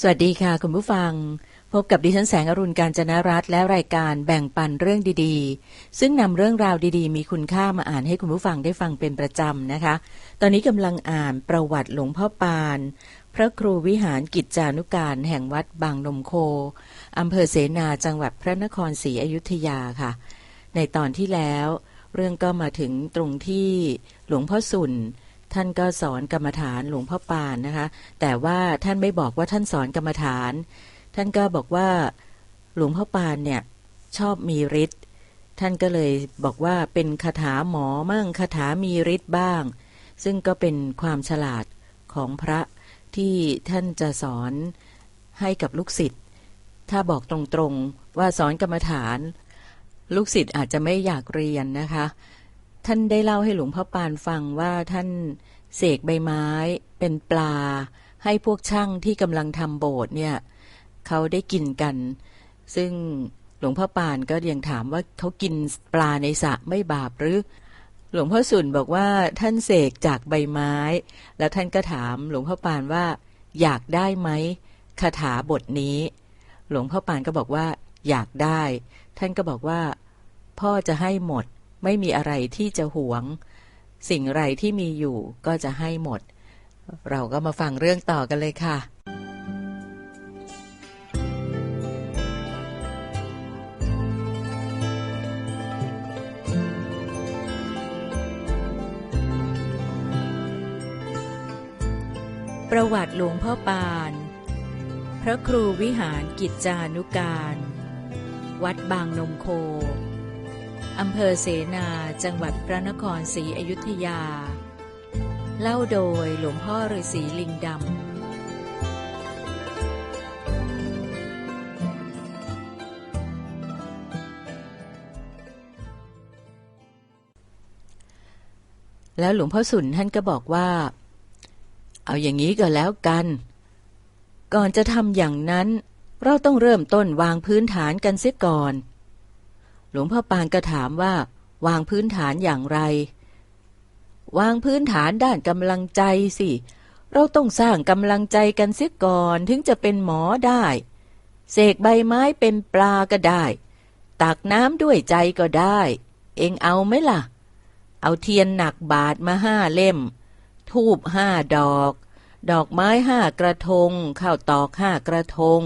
สวัสดีค่ะ คุณผู้ฟัง พบกับดิฉันแสงอรุณการจนรัตและรายการแบ่งปันเรื่องดีๆ ซึ่งนำเรื่องราวดีๆ มีคุณค่ามาอ่านให้คุณผู้ฟังได้ฟังเป็นประจำนะคะ ตอนนี้กำลังอ่านประวัติหลวงพ่อปาน พระครูวิหารกิจจานุการแห่งวัดบางนมโคอำเภอเสนาจังหวัดพระนครศรีอยุธยาค่ะ ในตอนที่แล้ว เรื่องก็มาถึงตรงที่หลวงพ่อสุน ท่านก็สอนกรรมฐานหลวงพ่อปานนะคะ แต่ว่าท่านไม่บอกว่าท่านสอนกรรมฐาน ท่านก็บอกว่าหลวงพ่อปานเนี่ยชอบมีฤทธิ์ท่านก็เลยบอกว่าเป็นคาถาหมอมั่งคาถามีฤทธิ์บ้าง ซึ่งก็เป็นความฉลาดของพระที่ท่านจะสอนให้กับลูกศิษย์ถ้าบอกตรงๆว่าสอนกรรมฐาน ลูกศิษย์อาจจะไม่อยากเรียนนะคะ ท่านได้เล่าให้หลวงพ่อปานฟังว่าท่านเสกใบไม้ เป็นปลา ให้พวกช่างที่กำลังทำโบสถ์เนี่ยเขาได้กินกัน ซึ่งหลวงพ่อปานก็ยังถามว่าเขากินปลาในสระไม่บาปหรือ หลวงพ่อสุนบอกว่าท่านเสกจากใบไม้ แล้วท่านก็ถามหลวงพ่อปานว่า อยากได้ไหมคาถาบทนี้ หลวงพ่อปานก็บอกว่า อยากได้ ท่านก็บอกว่า พ่อจะให้หมด ไม่มีอะไรที่จะหวง สิ่งไรที่มีอยู่ก็จะให้หมด เราก็มาฟังเรื่องต่อกันเลยค่ะประวัติหลวงพ่อปาน พระครูวิหารกิจจานุการ วัดบางนมโค อำเภอเสนาจังหวัดพระนครศรีอยุธยา เล่าโดยหลวงพ่อฤาษีลิงดำแล้วหลวงพ่อสุนท่านก็บอกว่า เอาอย่างนี้ก็แล้วกัน ก่อนจะทำอย่างนั้น เราต้องเริ่มต้นวางพื้นฐานกันเสียก่อน ลวงพ่อปานก็ถามว่า วางพื้นฐานอย่างไร วางพื้นฐานด้านกำลังใจสิ เราต้องสร้างกำลังใจกันเสียก่อนถึงจะเป็นหมอได้ เสกใบไม้เป็นปลาก็ได้ ตักน้ำด้วยใจก็ได้ เองเอาไหมล่ะ เอาเทียนหนักบาทมาห้าเล่ม ทูบห้าดอก ดอกไม้ห้ากระทง ข้าวตอกห้ากระทง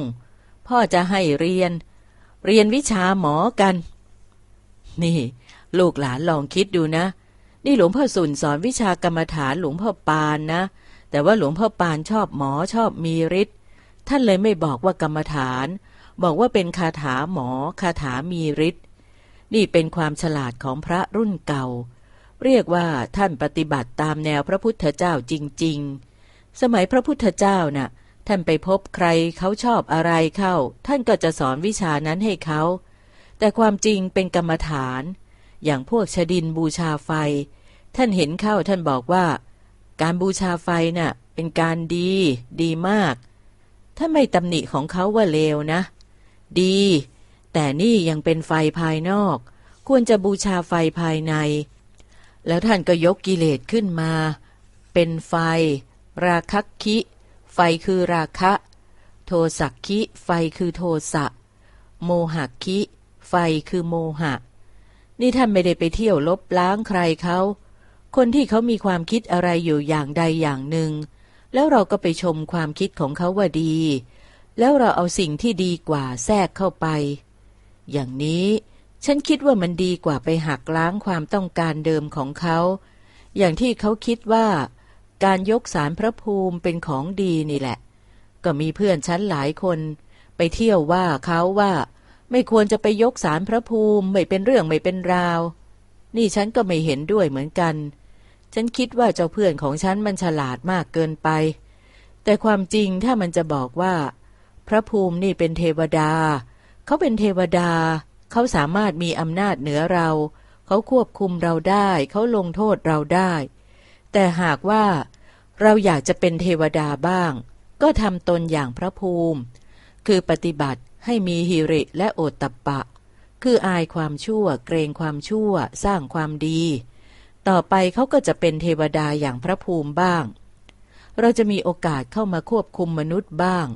พ่อจะให้เรียน เรียนวิชาหมอกัน นี่ ลูกหลานลองคิดดูนะ นี่หลวงพ่อสุนสอนวิชากรรมฐานหลวงพ่อปานนะ แต่ว่าหลวงพ่อปานชอบหมอชอบมีฤทธิ์ท่านเลยไม่บอกว่ากรรมฐาน บอกว่าเป็นคาถาหมอคาถามีฤทธิ์นี่เป็นความฉลาดของพระรุ่นเก่า เรียกว่าท่านปฏิบัติตามแนวพระพุทธเจ้าจริง ๆ สมัยพระพุทธเจ้านะ่ะท่านไปพบใครเขาชอบอะไรเข้า ท่านก็จะสอนวิชานั้นให้เขา แต่ความจริงเป็นกรรมฐาน อย่างพวกชดินบูชาไฟ ท่านเห็นเข้าท่านบอกว่า การบูชาไฟนะ่ะเป็นการดี ดีมาก ถ้าไม่ตำหนิของเขาว่าเลวนะ ดี แต่นี่ยังเป็นไฟภายนอก ควรจะบูชาไฟภายใน แล้วท่านก็ยกกิเลสขึ้นมา เป็นไฟ ราคักคิ ไฟคือราคะ โทสักคิ ไฟคือโทสะ โมหคิ ไฟคือโมหะ นี่ท่านไม่ได้ไปเที่ยวลบล้างใครเขา คนที่เขามีความคิดอะไรอยู่อย่างใดอย่างหนึ่ง แล้วเราก็ไปชมความคิดของเขาว่าดี แล้วเราเอาสิ่งที่ดีกว่าแทรกเข้าไป อย่างนี้ฉันคิดว่ามันดีกว่าไปหักล้างความต้องการเดิมของเขา อย่างที่เขาคิดว่า การยกสารพระภูมิเป็นของดีนี่แหละ ก็มีเพื่อนฉันหลายคน ไปเที่ยวว่าเขาว่า ไม่ควรจะไปยกสารพระภูมิไม่เป็นเรื่องไม่เป็นราว นี่ฉันก็ไม่เห็นด้วยเหมือนกัน ฉันคิดว่าเจ้าเพื่อนของฉันมันฉลาดมากเกินไป แต่ความจริงถ้ามันจะบอกว่า พระภูมินี่เป็นเทวดา เขาเป็นเทวดา เขาสามารถมีอำนาจเหนือเรา เขาควบคุมเราได้ เขาลงโทษเราได้ แต่หากว่าเราอยากจะเป็นเทวดาบ้าง ก็ทำตนอย่างพระภูมิ คือปฏิบัติ ให้มีหิริและโอตตปปะ คืออายความชั่ว เกรงความชั่ว สร้างความดี ต่อไปเขาก็จะเป็นเทวดาอย่างพระภูมิบ้าง เราจะมีโอกาสเข้ามาควบคุมมนุษย์บ้าง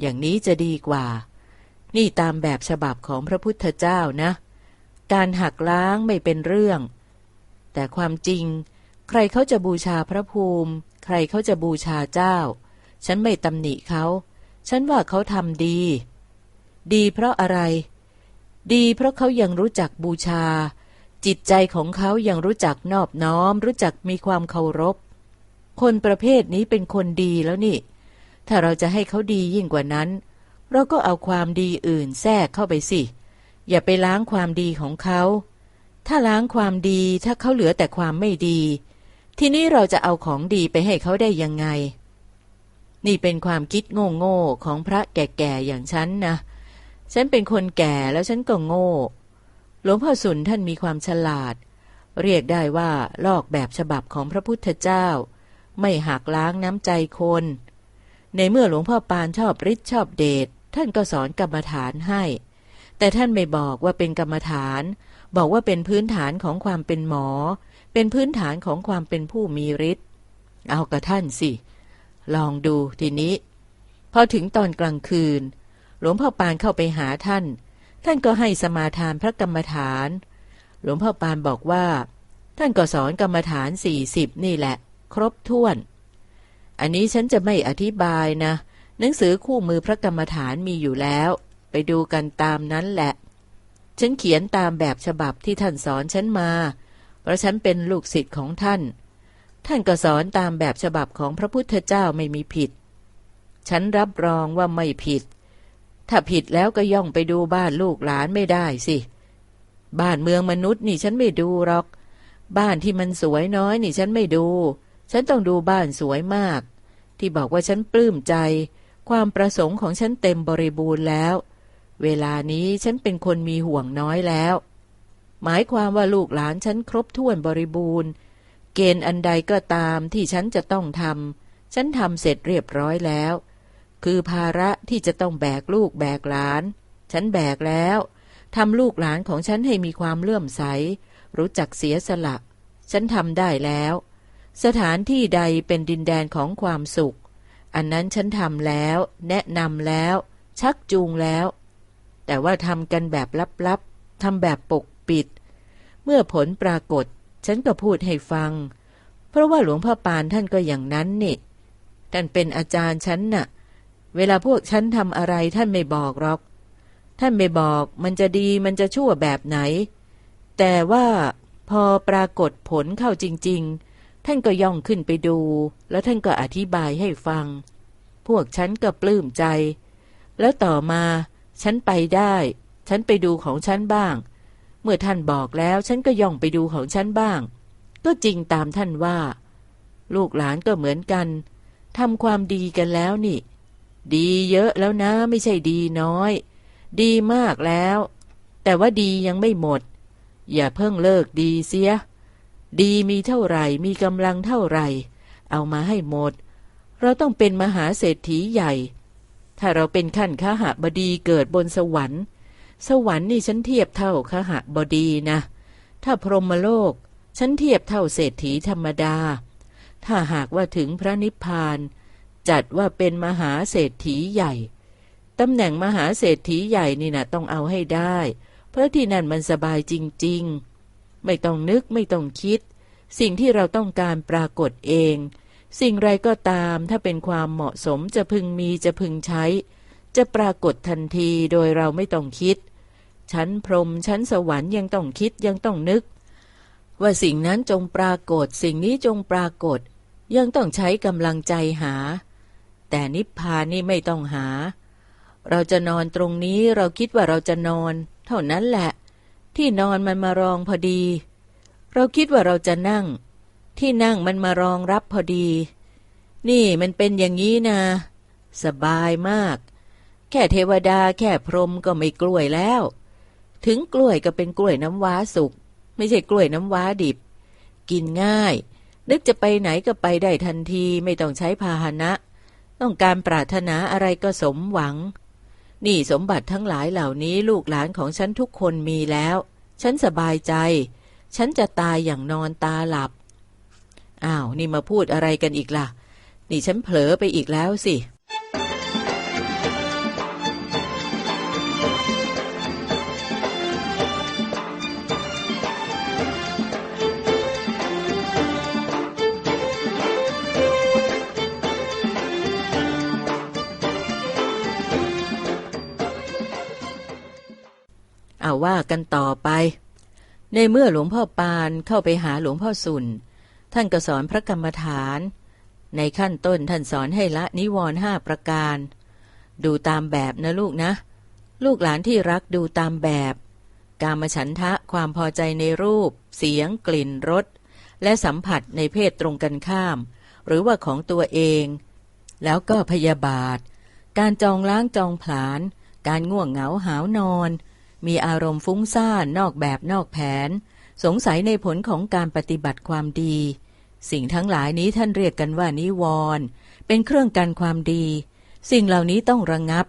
อย่างนี้จะดีกว่า นี่ตามแบบฉบับของพระพุทธเจ้านะ การหักล้างไม่เป็นเรื่อง แต่ความจริง ใครเขาจะบูชาพระภูมิ ใครเขาจะบูชาเจ้า ฉันไม่ตำหนิเขา ฉันว่าเขาทำดี ดีเพราะอะไร ดีเพราะเขายังรู้จักบูชา จิตใจของเขายังรู้จักนอบน้อม รู้จักมีความเคารพ คนประเภทนี้เป็นคนดีแล้วนี่ ถ้าเราจะให้เขาดียิ่งกว่านั้น เราก็เอาความดีอื่นแทรกเข้าไปสิ อย่าไปล้างความดีของเขา ถ้าล้างความดีถ้าเขาเหลือแต่ความไม่ดี ทีนี้เราจะเอาของดีไปให้เขาได้ยังไง นี่เป็นความคิดโง่ๆของพระแก่ๆอย่างฉันนะ ฉันเป็นคนแก่แล้วฉันก็โง่ หลวงพ่อสุนท่านมีความฉลาด เรียกได้ว่าลอกแบบฉบับของพระพุทธเจ้า ไม่หักล้างน้ำใจคน ในเมื่อหลวงพ่อปานชอบฤทธิ์ชอบเดชท่านก็สอนกรรมฐานให้ แต่ท่านไม่บอกว่าเป็นกรรมฐาน บอกว่าเป็นพื้นฐานของความเป็นหมอ เป็นพื้นฐานของความเป็นผู้มีฤทธิ์เอากับท่านสิ ลองดูทีนี้ พอถึงตอนกลางคืน หลวงพ่อปานเข้าไปหาท่าน ท่านก็ให้สมาทานพระกรรมฐาน หลวงพ่อปานบอกว่า ท่านก็สอนกรรมฐานสี่สิบนี่แหละ ครบถ้วน อันนี้ฉันจะไม่อธิบายนะ หนังสือคู่มือพระกรรมฐานมีอยู่แล้ว ไปดูกันตามนั้นแหละ ฉันเขียนตามแบบฉบับที่ท่านสอนฉันมา เพราะฉันเป็นลูกศิษย์ของท่าน ท่านก็สอนตามแบบฉบับของพระพุทธเจ้าไม่มีผิด ฉันรับรองว่าไม่ผิด ถ้าผิดแล้วก็ย่องไปดูบ้านลูกหลานไม่ได้สิ บ้านเมืองมนุษย์นี่ฉันไม่ดูหรอก บ้านที่มันสวยน้อยนี่ฉันไม่ดู ฉันต้องดูบ้านสวยมาก ที่บอกว่าฉันปลื้มใจ ความประสงค์ของฉันเต็มบริบูรณ์แล้ว เวลานี้ฉันเป็นคนมีห่วงน้อยแล้ว หมายความว่าลูกหลานฉันครบถ้วนบริบูรณ์ เกณฑ์อันใดก็ตามที่ฉันจะต้องทำฉันทำเสร็จเรียบร้อยแล้ว คือภาระที่จะต้องแบกลูกแบกหลาน ฉันแบกแล้วทำลูกหลานของฉันให้มีความเลื่อมใส รู้จักเสียสละ ฉันทำได้แล้ว สถานที่ใดเป็นดินแดนของความสุข อันนั้นฉันทำแล้ว แนะนำแล้ว ชักจูงแล้ว แต่ว่าทำกันแบบลับๆทำแบบปกปิด เมื่อผลปรากฏ ฉันก็พูดให้ฟัง เพราะว่าหลวงพ่อปานท่านก็อย่างนั้นนี่ท่านเป็นอาจารย์ฉันน่ะ เวลาพวกฉันทำอะไรท่านไม่บอกหรอก ท่านไม่บอกมันจะดีมันจะชั่วแบบไหน แต่ว่าพอปรากฏผลเข้าจริง ๆ ท่านก็ย่องขึ้นไปดู แล้วท่านก็อธิบายให้ฟัง พวกฉันก็ปลื้มใจ แล้วต่อมาฉันไปได้ ฉันไปดูของฉันบ้าง เมื่อท่านบอกแล้วฉันก็ย่องไปดูของฉันบ้าง ก็จริงตามท่านว่า ลูกหลานก็เหมือนกันทำความดีกันแล้วนี่ ดีเยอะแล้วนะ ไม่ใช่ดีน้อย ดีมากแล้ว แต่ว่าดียังไม่หมด อย่าเพิ่งเลิกดีเสีย ดีมีเท่าไหร่ มีกำลังเท่าไหร่ เอามาให้หมด เราต้องเป็นมหาเศรษฐีใหญ่ ถ้าเราเป็นขั้นข้าหบดีเกิดบนสวรรค์ สวรรค์นี่ฉันเทียบเท่าข้าหบดีนะ ถ้าพรหมโลก ฉันเทียบเท่าเศรษฐีธรรมดา ถ้าหากว่าถึงพระนิพพาน จัดว่าเป็นมหาเศรษฐีใหญ่ ตำแหน่งมหาเศรษฐีใหญ่นี่นะต้องเอาให้ได้ เพราะที่นั่นมันสบายจริง ๆ ไม่ต้องนึกไม่ต้องคิด สิ่งที่เราต้องการปรากฏเอง สิ่งไรก็ตามถ้าเป็นความเหมาะสมจะพึงมีจะพึงใช้ จะปรากฏทันทีโดยเราไม่ต้องคิด ชั้นพรหมชั้นสวรรค์ยังต้องคิดยังต้องนึก ว่าสิ่งนั้นจงปรากฏ สิ่งนี้จงปรากฏ ยังต้องใช้กำลังใจหา แต่นิพพานนี่ไม่ต้องหา เราจะนอนตรงนี้เราคิดว่าเราจะนอน เท่านั้นแหละ ที่นอนมันมารองพอดี เราคิดว่าเราจะนั่ง ที่นั่งมันมารองรับพอดี นี่มันเป็นอย่างนี้นะ สบายมาก แค่เทวดาแค่พรหมก็ไม่กล้วยแล้ว ถึงกล้วยก็เป็นกล้วยน้ำว้าสุก ไม่ใช่กล้วยน้ำว้าดิบ กินง่าย นึกจะไปไหนก็ไปได้ทันทีไม่ต้องใช้พาหนะ ต้องการปรารถนาอะไรก็สมหวัง นี่สมบัติทั้งหลายเหล่านี้ลูกหลานของฉันทุกคนมีแล้ว ฉันสบายใจ ฉันจะตายอย่างนอนตาหลับ อ้าว นี่มาพูดอะไรกันอีกล่ะ นี่ฉันเผลอไปอีกแล้วสิ ว่ากันต่อไป ในเมื่อหลวงพ่อปานเข้าไปหาหลวงพ่อสุน ท่านก็สอนพระกรรมฐาน ในขั้นต้นท่านสอนให้ละนิวรณ์ห้าประการ ดูตามแบบนะลูกนะ ลูกหลานที่รักดูตามแบบ กามฉันทะความพอใจในรูป เสียง กลิ่นรสและสัมผัสในเพศตรงกันข้าม หรือว่าของตัวเอง แล้วก็พยาบาท การจองล้างจองผลาญการง่วงเหงาหาวนอน มีอารมณ์ฟุ้งซ่านนอกแบบนอกแผน สงสัยในผลของการปฏิบัติความดี สิ่งทั้งหลายนี้ท่านเรียกกันว่านิวรณ์เป็นเครื่องกันความดี สิ่งเหล่านี้ต้องระงงับ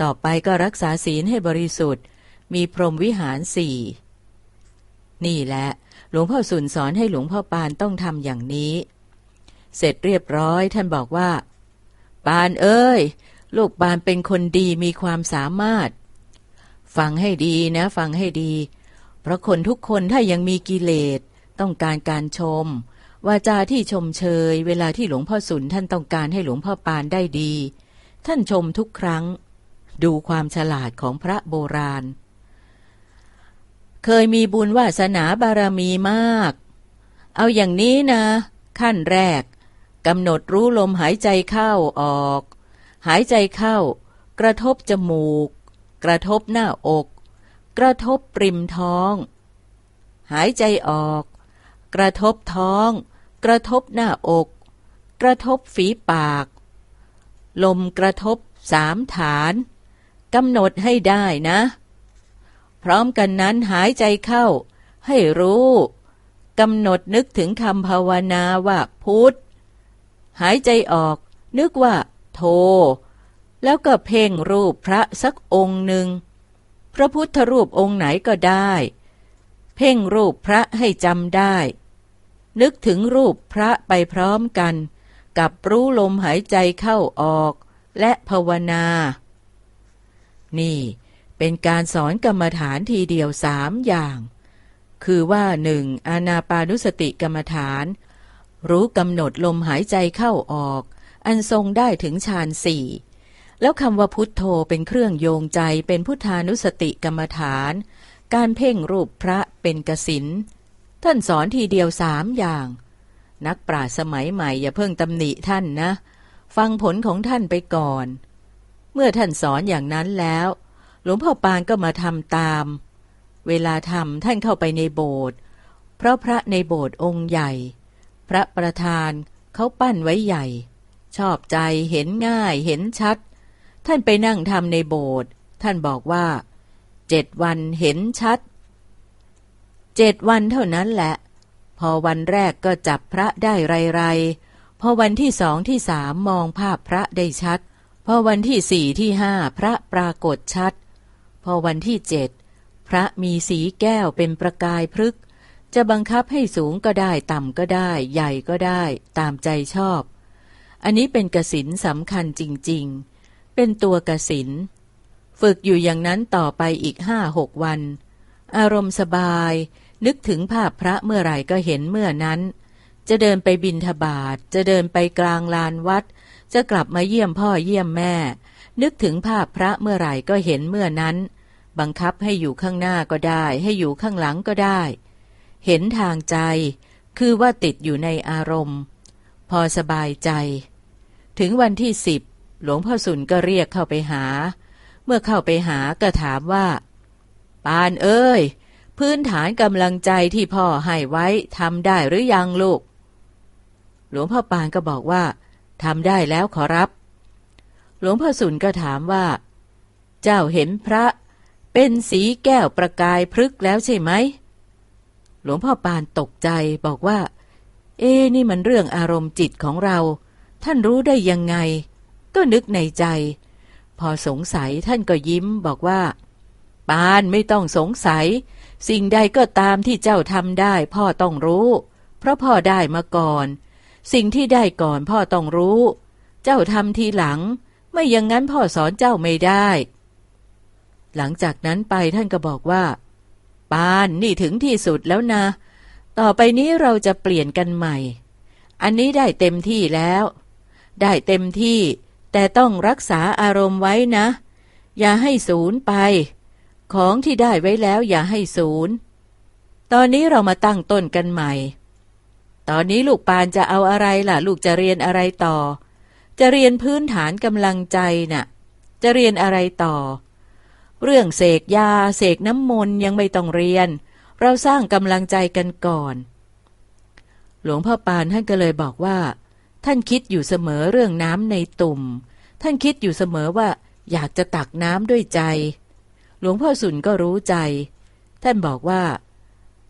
ต่อไปก็รักษาศีลให้บริสุทธิ์ มีพรหมวิหารสี่นี่แหละหลวงพ่อสุนสอนให้หลวงพ่อปานต้องทำอย่างนี้ เสร็จเรียบร้อยท่านบอกว่า ปานเอ้ย ลูกปานเป็นคนดีมีความสามารถ ฟังให้ดีนะ ฟังให้ดี เพราะคนทุกคนถ้ายังมีกิเลสต้องการการชมวาจาที่ชมเชย เวลาที่หลวงพ่อสุนท่านต้องการให้หลวงพ่อปานได้ดี ท่านชมทุกครั้ง ดูความฉลาดของพระโบราณ เคยมีบุญวาสนาบารมีมาก เอาอย่างนี้นะ ขั้นแรกกำหนดรู้ลมหายใจเข้าออก หายใจเข้ากระทบจมูก กระทบหน้าอก กระทบปริมท้อง หายใจออก กระทบท้อง กระทบหน้าอก กระทบฝีปาก ลมกระทบสามฐานกำหนดให้ได้นะ พร้อมกันนั้นหายใจเข้า ให้รู้กำหนดนึกถึงคำภาวนาว่าพุทธหายใจออก นึกว่า โท แล้วก็เพ่งรูปพระสักองค์หนึ่ง พระพุทธรูปองค์ไหนก็ได้ เพ่งรูปพระให้จำได้ นึกถึงรูปพระไปพร้อมกัน กับรู้ลมหายใจเข้าออก และภาวนา นี่เป็นการสอนกรรมฐานทีเดียวสามอย่าง คือว่าหนึ่งอานาปานุสติกรรมฐาน รู้กำหนดลมหายใจเข้าออก อันทรงได้ถึงฌานสี่ แล้วคำว่าพุทโธเป็นเครื่องโยงใจเป็นพุทธานุสติกรรมฐาน การเพ่งรูปพระเป็นกสินท่านสอนทีเดียวสามอย่าง นักปราชญ์สมัยใหม่อย่าเพิ่งตำหนิท่านนะ ฟังผลของท่านไปก่อน เมื่อท่านสอนอย่างนั้นแล้ว หลวงพ่อปานก็มาทำตาม เวลาทำท่านเข้าไปในโบสถ์เพราะพระในโบสถ์องค์ใหญ่ พระประธานเขาปั้นไว้ใหญ่ ชอบใจเห็นง่ายเห็นชัด ท่านไปนั่งทำในโบสถ์ท่านบอกว่าเจ็ดวันเห็นชัดเจ็ดวันเท่านั้นแหละ พอวันแรกก็จับพระได้ไรๆพอวันที่สองที่สามมองภาพพระได้ชัด พอวันที่สี่ที่ห้าพระปรากฏชัด พอวันที่เจ็ดพระมีสีแก้วเป็นประกายพฤกษ์จะบังคับให้สูงก็ได้ต่ำก็ได้ ใหญ่ก็ได้ ตามใจชอบ อันนี้เป็นกสินสำคัญจริงๆ เป็นตัวกสินฝึกอยู่อย่างนั้นต่อไปอีกห้าหกวัน อารมณ์สบาย นึกถึงภาพพระเมื่อไหร่ก็เห็นเมื่อนั้น จะเดินไปบินทบาทจะเดินไปกลางลานวัด จะกลับมาเยี่ยมพ่อเยี่ยมแม่ นึกถึงภาพพระเมื่อไหร่ก็เห็นเมื่อนั้น บังคับให้อยู่ข้างหน้าก็ได้ ให้อยู่ข้างหลังก็ได้ เห็นทางใจ คือว่าติดอยู่ในอารมณ์ พอสบายใจ ถึงวันที่สิบ หลวงพ่อสุนก็เรียกเข้าไปหา เมื่อเข้าไปหาก็ถามว่า ปานเอ้ย พื้นฐานกำลังใจที่พ่อให้ไว้ทำได้หรือยังลูก หลวงพ่อปานก็บอกว่าทำได้แล้วขอรับ หลวงพ่อสุนก็ถามว่า เจ้าเห็นพระ เป็นสีแก้วประกายพฤกแล้วใช่ไหม หลวงพ่อปานตกใจบอกว่า เอ๊นี่มันเรื่องอารมณ์จิตของเรา ท่านรู้ได้ยังไง ก็นึกในใจ พอสงสัยท่านก็ยิ้มบอกว่า ปานไม่ต้องสงสัย สิ่งใดก็ตามที่เจ้าทำได้พ่อต้องรู้ เพราะพ่อได้มาก่อน สิ่งที่ได้ก่อนพ่อต้องรู้ เจ้าทำทีหลัง ไม่อย่างนั้นพ่อสอนเจ้าไม่ได้ หลังจากนั้นไปท่านก็บอกว่า ปานนี่ถึงที่สุดแล้วนะ ต่อไปนี้เราจะเปลี่ยนกันใหม่ อันนี้ได้เต็มที่แล้ว ได้เต็มที่ แต่ต้องรักษาอารมณ์ไว้นะ อย่าให้ศูนย์ไป ของที่ได้ไว้แล้วอย่าให้ศูนย์ ตอนนี้เรามาตั้งต้นกันใหม่ ตอนนี้ลูกปานจะเอาอะไรล่ะ ลูกจะเรียนอะไรต่อ จะเรียนพื้นฐานกำลังใจน่ะ จะเรียนอะไรต่อ เรื่องเสกยาเสกน้ำมนต์ยังไม่ต้องเรียน เราสร้างกำลังใจกันก่อน หลวงพ่อปานท่านก็เลยบอกว่า ท่านคิดอยู่เสมอเรื่องน้ำในตุ่ม ท่านคิดอยู่เสมอว่า อยากจะตักน้ำด้วยใจ หลวงพ่อสุนก็รู้ใจ ท่านบอกว่า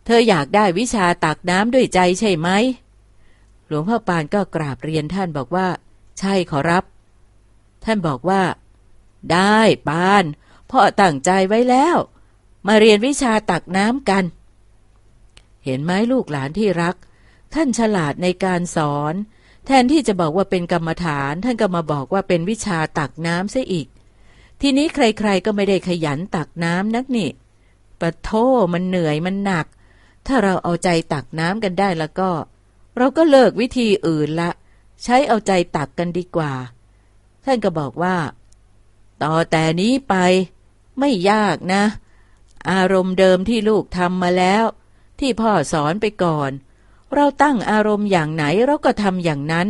เธออยากได้วิชาตักน้ำด้วยใจใช่ไหม หลวงพ่อปานก็กราบเรียนท่านบอกว่า ใช่ขอรับ ท่านบอกว่า ได้ปานพ่อตั้งใจไว้แล้ว มาเรียนวิชาตักน้ำกัน เห็นไหมลูกหลานที่รัก ท่านฉลาดในการสอน แทนที่จะบอกว่าเป็นกรรมฐาน ท่านก็มาบอกว่าเป็นวิชาตักน้ำซะอีก ทีนี้ใครๆก็ไม่ได้ขยันตักน้ำนักนี่ปะโทมันเหนื่อยมันหนัก ถ้าเราเอาใจตักน้ำกันได้แล้วก็ เราก็เลิกวิธีอื่นละ ใช้เอาใจตักกันดีกว่า ท่านก็บอกว่า ต่อแต่นี้ไป ไม่ยากนะ อารมณ์เดิมที่ลูกทำมาแล้ว ที่พ่อสอนไปก่อน เราตั้งอารมณ์อย่างไหนเราก็ทำอย่างนั้น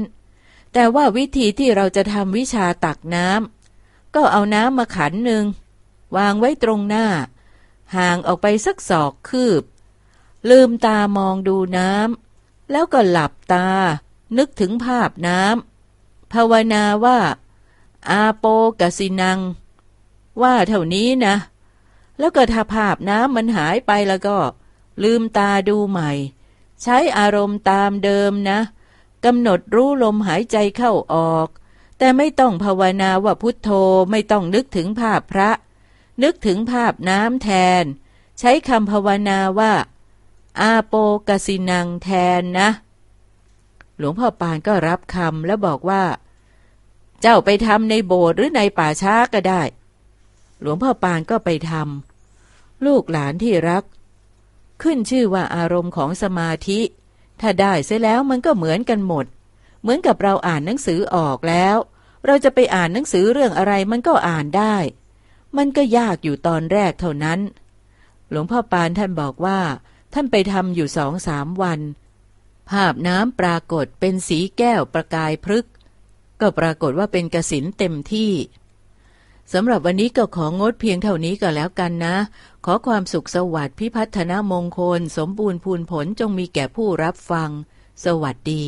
แต่ว่าวิธีที่เราจะทำวิชาตักน้ำก็เอาน้ำมาขันหนึ่งวางไว้ตรงหน้า ห่างออกไปสักศอกคืบ ลืมตามองดูน้ำแล้วก็หลับตา นึกถึงภาพน้ำภาวนาว่า อาโปกสินัง ว่าเท่านี้นะ แล้วก็ถ้าภาพน้ำมันหายไปแล้วก็ ลืมตาดูใหม่ ใช้อารมณ์ตามเดิมนะกำหนดรู้ลมหายใจเข้าออก แต่ไม่ต้องภาวนาว่าพุทโธไม่ต้องนึกถึงภาพพระ นึกถึงภาพน้ำแทน ใช้คำภาวนาว่า อาโปกสินังแทนนะ หลวงพ่อปานก็รับคำแล้วบอกว่า เจ้าไปทำในโบสถ์หรือในป่าช้าก็ได้ หลวงพ่อปานก็ไปทำลูกหลานที่รัก ขึ้นชื่อว่าอารมณ์ของสมาธิ ถ้าได้เสียแล้วมันก็เหมือนกันหมด เหมือนกับเราอ่านหนังสือออกแล้ว เราจะไปอ่านหนังสือเรื่องอะไรมันก็อ่านได้ มันก็ยากอยู่ตอนแรกเท่านั้น หลวงพ่อปานท่านบอกว่า ท่านไปทำอยู่สองสามวัน ภาพน้ำปรากฏเป็นสีแก้วประกายพฤกก็ปรากฏว่าเป็นกสินเต็มที่ สำหรับวันนี้ก็ของดเพียงเท่านี้ก็แล้วกันนะ ขอความสุขสวัสดิ์พิพัฒนามงคล สมบูรณ์พูนผลจงมีแก่ผู้รับฟัง สวัสดี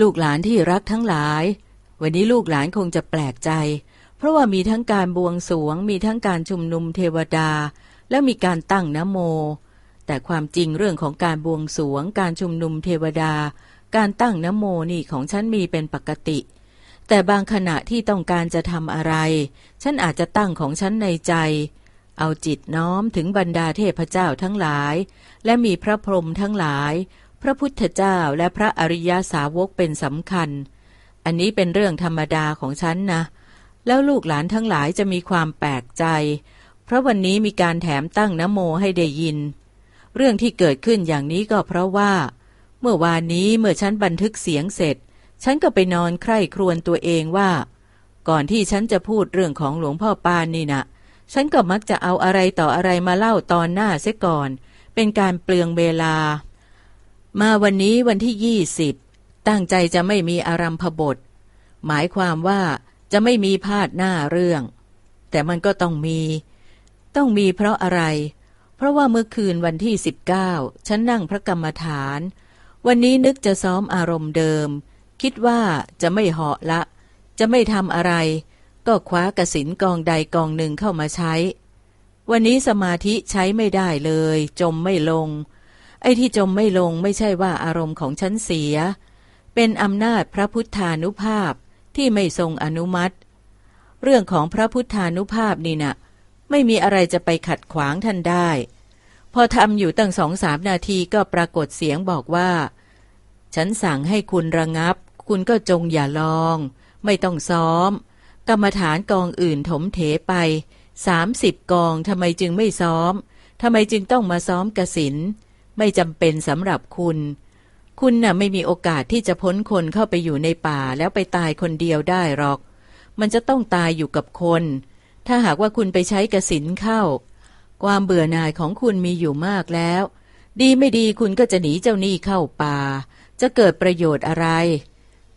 ลูกหลานที่รักทั้งหลาย วันนี้ลูกหลานคงจะแปลกใจ เพราะว่ามีทั้งการบวงสรวง มีทั้งการชุมนุมเทวดา และมีการตั้งนโม แต่ความจริงเรื่องของการบวงสรวง การชุมนุมเทวดา การตั้งนโมนี่ของฉันมีเป็นปกติ แต่บางขณะที่ต้องการจะทำอะไร ฉันอาจจะตั้งของฉันในใจ เอาจิตน้อมถึงบรรดาเทพเจ้าทั้งหลาย และมีพระพรหมทั้งหลาย พระพุทธเจ้าและพระอริยสาวกเป็นสำคัญ อันนี้เป็นเรื่องธรรมดาของฉันนะ แล้วลูกหลานทั้งหลายจะมีความแปลกใจ เพราะวันนี้มีการแถมตั้งนโมให้ได้ยิน เรื่องที่เกิดขึ้นอย่างนี้ก็เพราะว่า เมื่อวานนี้เมื่อฉันบันทึกเสียงเสร็จ ฉันก็ไปนอนใคร่ครวญตัวเองว่า ก่อนที่ฉันจะพูดเรื่องของหลวงพ่อปานนี่นะ ฉันก็มักจะเอาอะไรต่ออะไรมาเล่าตอนหน้าเสียก่อน เป็นการเปลืองเวลา มาวันนี้วันที่ยี่สิบตั้งใจจะไม่มีอารัมพบท หมายความว่าจะไม่มีพาดหน้าเรื่อง แต่มันก็ต้องมี ต้องมีเพราะอะไร เพราะว่าเมื่อคืนวันที่สิบเก้าฉันนั่งพระกรรมฐาน วันนี้นึกจะซ้อมอารมณ์เดิม คิดว่าจะไม่เหาะละ จะไม่ทำอะไร ก็คว้ากระสินกองใดกองหนึ่งเข้ามาใช้ วันนี้สมาธิใช้ไม่ได้เลย จมไม่ลง ไอ้ที่จมไม่ลงไม่ใช่ว่าอารมณ์ของฉันเสีย เป็นอำนาจพระพุทธานุภาพที่ไม่ทรงอนุมัติ เรื่องของพระพุทธานุภาพนี่นะ่ะ ไม่มีอะไรจะไปขัดขวางท่านได้ พอทำอยู่ตั้งสองสามนาทีก็ปรากฏเสียงบอกว่า ฉันสั่งให้คุณระงับ คุณก็จงอย่าลอง ไม่ต้องซ้อม กรรมฐานกองอื่นถมเถไปสามสิบกองทำไมจึงไม่ซ้อมทำไมจึงต้องมาซ้อมกสิน ไม่จำเป็นสำหรับคุณ คุณน่ะไม่มีโอกาสที่จะพ้นคนเข้าไปอยู่ในป่าแล้วไปตายคนเดียวได้หรอก มันจะต้องตายอยู่กับคน ถ้าหากว่าคุณไปใช้กสินเข้า ความเบื่อหน่ายของคุณมีอยู่มากแล้ว ดีไม่ดีคุณก็จะหนีเจ้าหนี้เข้าป่า จะเกิดประโยชน์อะไร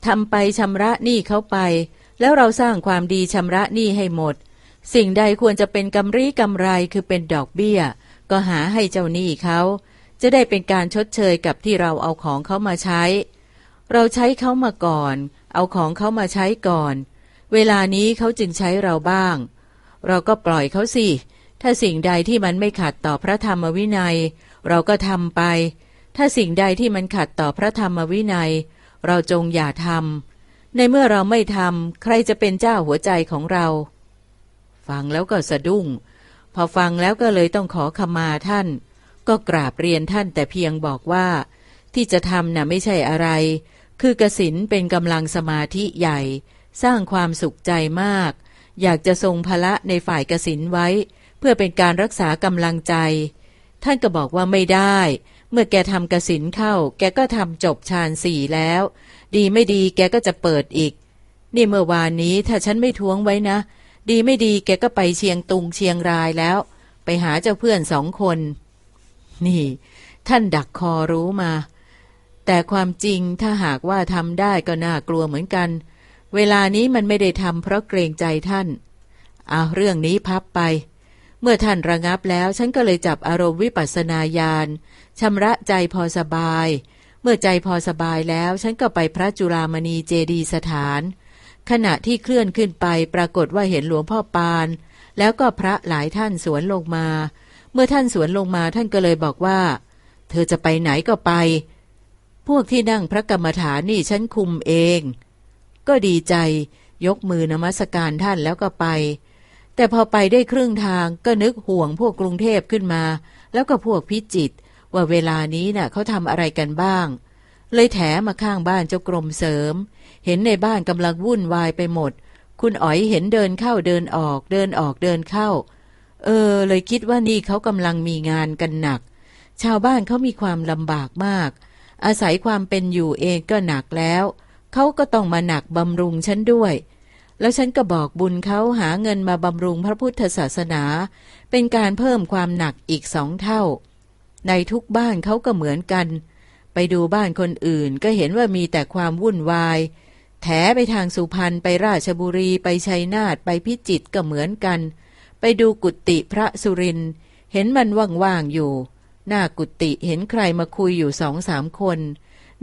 ทำไปชำระหนี้เขาไป แล้วเราสร้างความดีชำระหนี้ให้หมด สิ่งใดควรจะเป็นกำไรกำไรคือเป็นดอกเบี้ย ก็หาให้เจ้าหนี้เขา จะได้เป็นการชดเชยกับที่เราเอาของเขามาใช้ เราใช้เขามาก่อน เอาของเขามาใช้ก่อน เวลานี้เขาจึงใช้เราบ้าง เราก็ปล่อยเขาสิ ถ้าสิ่งใดที่มันไม่ขัดต่อพระธรรมวินัย เราก็ทำไป ถ้าสิ่งใดที่มันขัดต่อพระธรรมวินัย เราจงอย่าทำในเมื่อเราไม่ทำใครจะเป็นเจ้าหัวใจของเรา ฟังแล้วก็สะดุ้ง พอฟังแล้วก็เลยต้องขอขมาท่าน ก็กราบเรียนท่านแต่เพียงบอกว่า ที่จะทำน่ะไม่ใช่อะไร คือกสินเป็นกำลังสมาธิใหญ่ สร้างความสุขใจมาก อยากจะทรงพละในฝ่ายกสินไว้ เพื่อเป็นการรักษากำลังใจ ท่านก็บอกว่าไม่ได้ เมื่อแกทำกสินเข้า แกก็ทำจบฌานสี่แล้ว ดีไม่ดีแกก็จะเปิดอีก นี่เมื่อวานนี้ถ้าฉันไม่ท้วงไว้นะ ดีไม่ดีแกก็ไปเชียงตุงเชียงรายแล้ว ไปหาเจ้าเพื่อนสองคน นี่ ท่านดักคอรู้มา แต่ความจริงถ้าหากว่าทำได้ก็น่ากลัวเหมือนกัน เวลานี้มันไม่ได้ทำเพราะเกรงใจท่านเอาเรื่องนี้พับไป เมื่อท่านระงับแล้ว ฉันก็เลยจับอารมณ์วิปัสสนาญาณชำระใจพอสบาย เมื่อใจพอสบายแล้ว ฉันก็ไปพระจุลามณีเจดีสถาน ขณะที่เคลื่อนขึ้นไปปรากฏว่าเห็นหลวงพ่อปาน แล้วก็พระหลายท่านสวนลงมา เมื่อท่านสวนลงมาท่านก็เลยบอกว่า เธอจะไปไหนก็ไป พวกที่นั่งพระกรรมฐานนี่ฉันคุมเอง ก็ดีใจยกมือนมัสการท่านแล้วก็ไป แต่พอไปได้ครึ่งทางก็นึกห่วงพวกกรุงเทพขึ้นมา แล้วก็พวกพิจิตว่าเวลานี้นะ่ะเขาทำอะไรกันบ้าง เลยแถมาข้างบ้านเจ้ากรมเสริม เห็นในบ้านกำลังวุ่นวายไปหมด คุณอ๋อยเห็นเดินเข้าเดินออก เดินออกเดินเข้า เออ เลยคิดว่านี่เขากำลังมีงานกันหนัก ชาวบ้านเขามีความลำบากมาก อาศัยความเป็นอยู่เองก็หนักแล้ว เขาก็ต้องมาหนักบำรุงฉันด้วย แล้วฉันก็บอกบุญเขาหาเงินมาบำรุงพระพุทธศาสนา เป็นการเพิ่มความหนักอีกสองเท่า ในทุกบ้านเขาก็เหมือนกัน ไปดูบ้านคนอื่นก็เห็นว่ามีแต่ความวุ่นวาย แถไปทางสุพรรณไปราชบุรีไปชัยนาทไปพิจิตรก็เหมือนกัน ไปดูกุฏิพระสุริน เห็นมันว่างๆอยู่ หน้ากุฏิเห็นใครมาคุยอยู่สองสามคน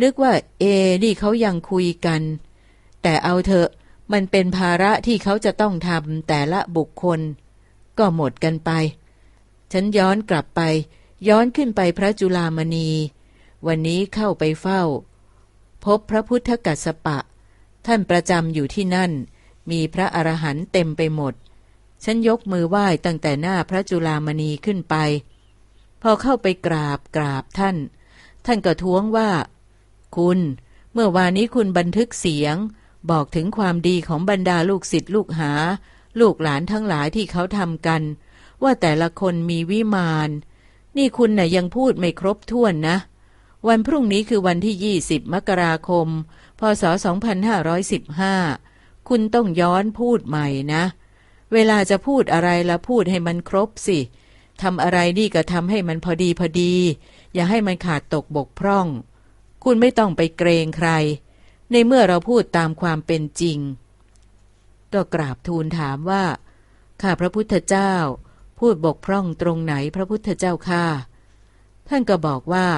นึกว่า เอ นี่เขายังคุยกัน แต่เอาเถอะ มันเป็นภาระที่เขาจะต้องทำแต่ละบุคคล ก็หมดกันไป ฉันย้อนกลับไป ย้อนขึ้นไปพระจุลามณี วันนี้เข้าไปเฝ้า พบพระพุทธกัสสปะ ท่านประจำอยู่ที่นั่น มีพระอรหันต์เต็มไปหมด ฉันยกมือไหว้ตั้งแต่หน้าพระจุลามณีขึ้นไป พอเข้าไปกราบกราบท่าน ท่านก็ท้วงว่า คุณ เมื่อวานนี้คุณบันทึกเสียง บอกถึงความดีของบรรดาลูกศิษย์ลูกหา ลูกหลานทั้งหลายที่เขาทำกัน ว่าแต่ละคนมีวิมาน นี่คุณน่ะยังพูดไม่ครบถ้วนนะ วันพรุ่งนี้คือวันที่ 20 มกราคม พศ 2515 คุณต้องย้อนพูดใหม่นะ เวลาจะพูดอะไรละพูดให้มันครบสิทำอะไรนี่ก็ทำให้มันพอดีพอดี อย่าให้มันขาดตกบกพร่อง คุณไม่ต้องไปเกรงใคร ในเมื่อเราพูดตามความเป็นจริงก็กราบทูลถามว่า ข้าพระพุทธเจ้า พูดบกพร่องตรงไหนพระพุทธเจ้าข้าท่านก็บอกว่า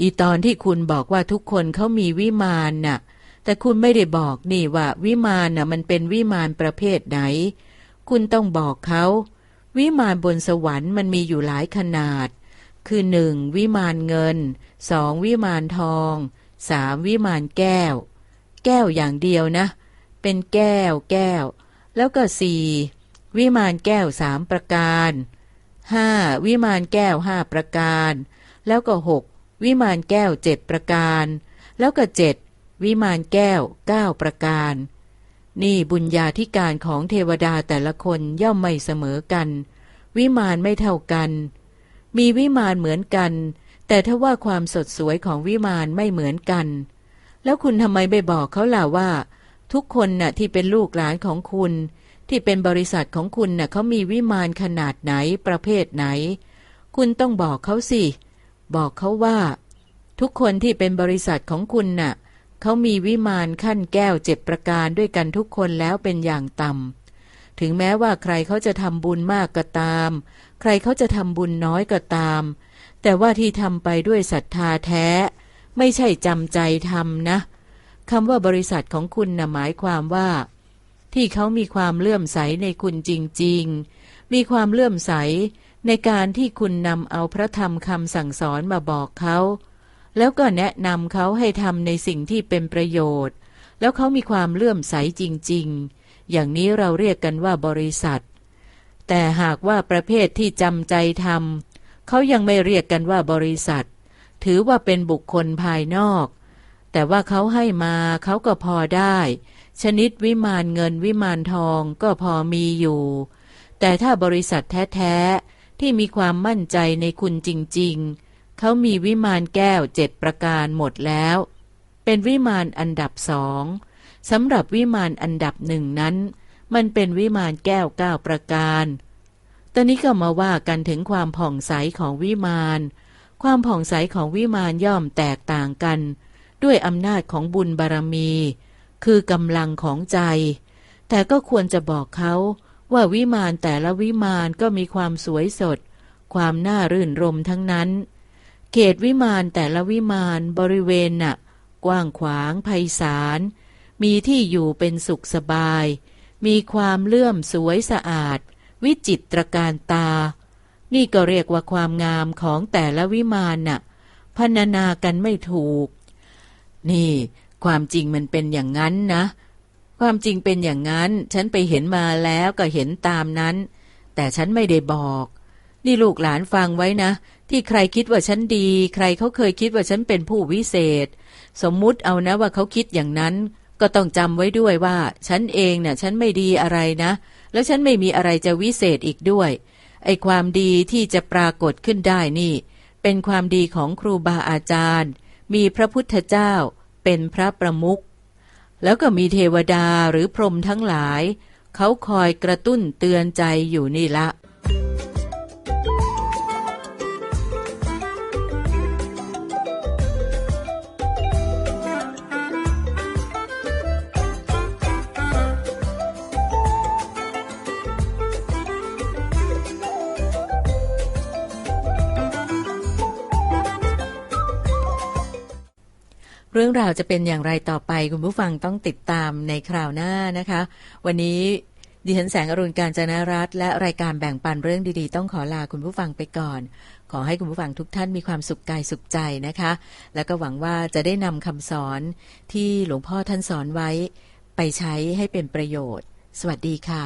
อีตอนที่คุณบอกว่าทุกคนเขามีวิมานน่ะ แต่คุณไม่ได้บอกนี่ว่าวิมานน่ะมันเป็นวิมานประเภทไหน คุณต้องบอกเขา วิมานบนสวรรค์มันมีอยู่หลายขนาด คือหนึ่งวิมานเงินสองวิมานทองสามวิมานแก้ว แก้วอย่างเดียวนะ เป็นแก้วแก้ว แล้วก็สี่วิมานแก้วสามประการห้าวิมานแก้วห้าประการ แล้วก็หกวิมานแก้วเจ็ดประการ แล้วก็เจ็ด วิมานแก้วเก้าประการ นี่บุญญาธิการของเทวดาแต่ละคนย่อมไม่เสมอกัน วิมานไม่เท่ากัน มีวิมานเหมือนกัน แต่ถ้าว่าความสดสวยของวิมานไม่เหมือนกัน แล้วคุณทำไมไม่บอกเขาล่ะว่า ทุกคนน่ะที่เป็นลูกหลานของคุณ ที่เป็นบริษัทของคุณน่ะเขามีวิมานขนาดไหนประเภทไหน คุณต้องบอกเขาสิ บอกเขาว่าทุกคนที่เป็นบริษัทของคุณน่ะ เขามีวิมานขั้นแก้วเจ็ดประการด้วยกันทุกคนแล้วเป็นอย่างต่ำถึงแม้ว่าใครเขาจะทำบุญมากก็ตาม ใครเขาจะทำบุญน้อยก็ตาม แต่ว่าที่ทำไปด้วยศรัทธาแท้ ไม่ใช่จำใจทำนะคำว่าบริษัทของคุณนะ่ะหมายความว่า ที่เขามีความเลื่อมใสในคุณจริง ๆ มีความเลื่อมใสในการที่คุณนำเอาพระธรรมคำสั่งสอนมาบอกเขา แล้วก็แนะนำเขาให้ทำในสิ่งที่เป็นประโยชน์ แล้วเขามีความเลื่อมใสจริง ๆ อย่างนี้เราเรียกกันว่าบริษัท แต่หากว่าประเภทที่จำใจทำเขายังไม่เรียกกันว่าบริษัท ถือว่าเป็นบุคคลภายนอก แต่ว่าเขาให้มาเขาก็พอได้ ชนิดวิมานเงินวิมานทองก็พอมีอยู่ แต่ถ้าบริษัทแท้ ๆ ที่มีความมั่นใจในคุณจริง ๆ เขามีวิมานแก้วเจ็ดประการหมดแล้ว เป็นวิมานอันดับสองสำหรับวิมานอันดับหนึ่งนั้น มันเป็นวิมานแก้วเก้าประการ ตอนนี้ก็มาว่ากันถึงความผ่องใสของวิมาน ความผ่องใสของวิมานย่อมแตกต่างกัน ด้วยอำนาจของบุญบารมี คือกำลังของใจ แต่ก็ควรจะบอกเขาว่าวิมานแต่ละวิมานก็มีความสวยสด ความน่ารื่นรมทั้งนั้น เขตวิมานแต่ละวิมานบริเวณน่ะ กว้างขวางไพศาล มีที่อยู่เป็นสุขสบาย มีความเลื่อมสวยสะอาด วิจิตรการตา นี่ก็เรียกว่าความงามของแต่ละวิมานน่ะพรรณนากันไม่ถูก นี่ ความจริงมันเป็นอย่างนั้นนะ ความจริงเป็นอย่างนั้น ฉันไปเห็นมาแล้วก็เห็นตามนั้น แต่ฉันไม่ได้บอก นี่ลูกหลานฟังไว้นะ ที่ใครคิดว่าฉันดี ใครเขาเคยคิดว่าฉันเป็นผู้วิเศษ สมมุติเอานะว่าเขาคิดอย่างนั้น ก็ต้องจำไว้ด้วยว่า ฉันเองเนี่ยฉันไม่ดีอะไรนะ แล้วฉันไม่มีอะไรจะวิเศษอีกด้วย ไอ้ความดีที่จะปรากฏขึ้นได้นี่ เป็นความดีของครูบาอาจารย์ มีพระพุทธเจ้า เป็นพระประมุขแล้วก็มีเทวดาหรือพรหมทั้งหลาย เขาคอยกระตุ้นเตือนใจอยู่นี่ละ เรื่องราวจะเป็นอย่างไรต่อไปคุณผู้ฟังต้องติดตามในคราวหน้านะคะ วันนี้ดิฉันแสงอรุณการจนารัตและรายการแบ่งปันเรื่องดีๆ ต้องขอลาคุณผู้ฟังไปก่อน ขอให้คุณผู้ฟังทุกท่านมีความสุขกายสุขใจนะคะ แล้วก็หวังว่าจะได้นำคำสอนที่หลวงพ่อท่านสอนไว้ ไปใช้ให้เป็นประโยชน์ สวัสดีค่ะ